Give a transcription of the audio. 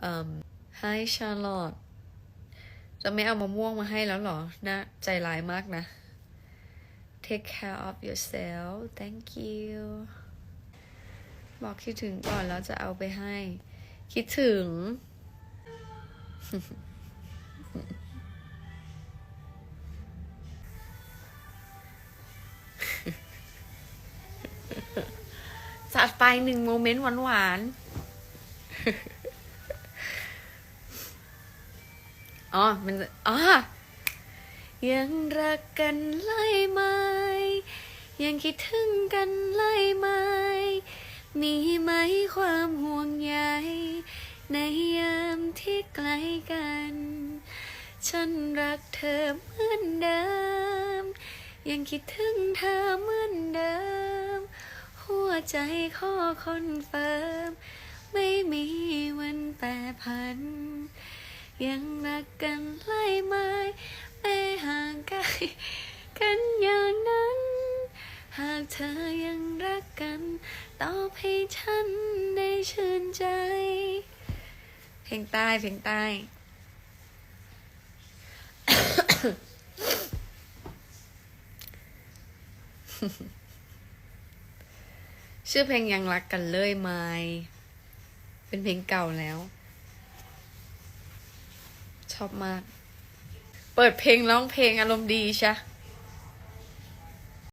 เอ่อ Hi Charlotte จะไม่เอามะม่วงมาให้แล้วหรอ นะ ใจร้ายมากนะ Take care of yourself thank you บอกคิดถึงก่อนแล้วจะเอาไปให้ คิดถึง จัดไปหนึ่งโมเมนต์หวานๆ อ๋อ มันอ๋อยังรักกันไล่ไหม ยังคิดถึงกันไล่ไหม มีไหมความห่วงใยในยามที่ไกลกัน ฉันรักเธอเหมือนเดิม ยังคิดถึงเธอเหมือนเดิม หัวใจขอคอนเฟิร์ม ไม่มีวันแปรผัน ยังรักกันไล่ไม้ไม่ห่างไกลกันอย่างนั้น หากเธอยังรักกันตอบให้ฉันได้ชื่นใจ เพลงใต้เพลงใต้ชื่อเพลงยังรักกันเลยไหมเป็นเพลงเก่าแล้ว ชอบมาก เปิดเพลงร้องเพลงอารมณ์ดีใช่